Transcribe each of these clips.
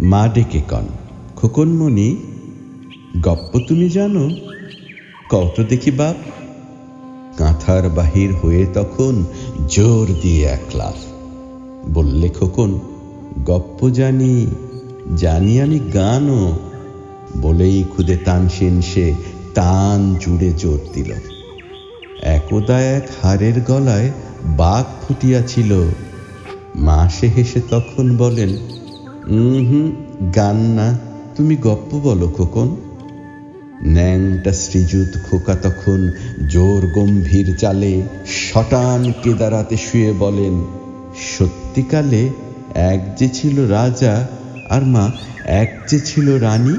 মা ডেকে কন খোকন মনি গপ্প তুমি জানো? কত দেখি বাপ। কাঁথার বাহির হয়ে তখন জোর দিয়ে এক লাফ। বললে খোকন, গপ্প জানি জানি আমি গানও। বলেই খুদে তানসেন সে টান জুড়ে জোর দিল। একদা এক হারের গলায় বাঘ ফুটিয়াছিল। মা সে হেসে তখন বলেন হুম গান না তুমি গপ্প বলো খোকন। ন্যাংটা শ্রীযুত খোকা তখন জোর গম্ভীর চালে শটান কেদারাতে শুয়ে বলেন, সত্যিকালে এক যে ছিল রাজা আর মা এক যে ছিল রানী?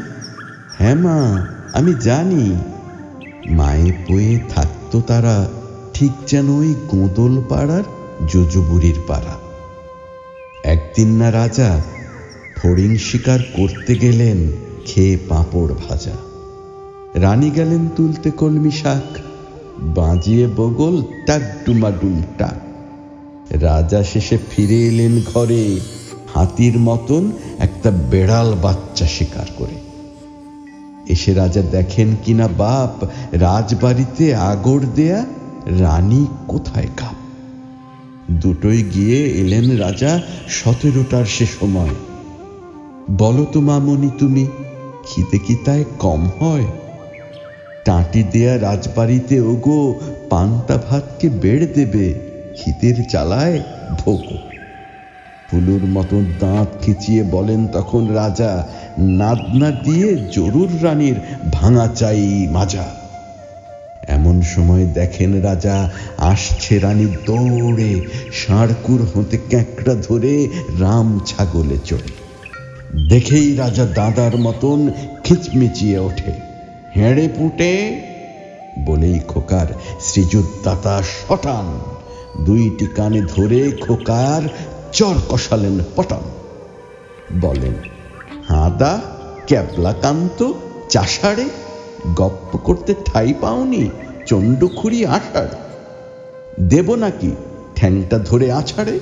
হ্যাঁ মা, আমি জানি। মায়ে পয়ে থাকতো তারা ঠিক যেন ওই গোঁদল পাড়ার জজুবুরির পাড়া। একদিন না রাজা ফড়িং শিকার করতে গেলেন খেয়ে পাঁপড় ভাজা। রানী গেলেন তুলতে কলমি শাক, বাঁজিয়ে বগল টাক ডুমাডুম টাক। রাজা শেষে ফিরে এলেন ঘরে, হাতির মতন একটা বেড়াল বাচ্চা শিকার করে। এসে রাজা দেখেন কিনা বাপ, রাজবাড়িতে আগর দেয়া রানী কোথায় কাপ? দুটোই গিয়ে এলেন রাজা সতেরোটার সে সময়। বলো তো মামনি তুমি, খিদে কি তাই কম হয়? টাঁটি দেয়া রাজবাড়িতে ওগো পান্তা ভাতকে বেড়ে দেবে, খিদের চালায় ভোগো। ফুলুর মতন দাঁত খিচিয়ে বলেন তখন রাজা, নাদনা দিয়ে জরুর রানীর ভাঙা চাই মাজা। এমন সময় দেখেন রাজা, আসছে রানী দৌড়ে ষাঁড়কুর হতে ক্যাঁকড়া ধরে রাম ছাগলে চড়ে। দেখেই রাজা দাদার মতন খিচমিচিয়ে ওঠে। হেঁড়ে পুটে বলেই খোকার শ্রীযুত দাতা শটান। দুইটি কানে ধরে খোকার চর কষালেন পটান। বলেন, হাদা, ক্যাবলাকান্ত, চাষাড়ে? গপ্প করতে ঠাই পাওনি চণ্ডখুরি আষাঢ়। দেব নাকি ঠ্যাংটা ধরে আছাড়ে?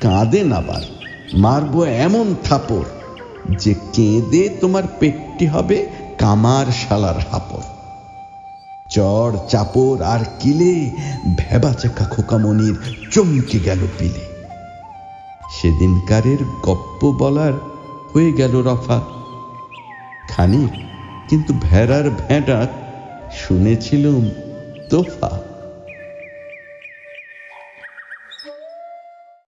কাঁদেন আবার মারবো এমন থাপড় যে কেঁদে তোমার পেটটি হবে কামার শালার হাপড়। চর চাপড় আর কিলে ভেবাচাকা খোকামনির চমকে গেল পিলে। সেদিনকারের গপ্প বলার হয়ে গেল রফা। খানিক কিন্তু ভেড়ার ভেড়া শুনেছিলুম তোফা।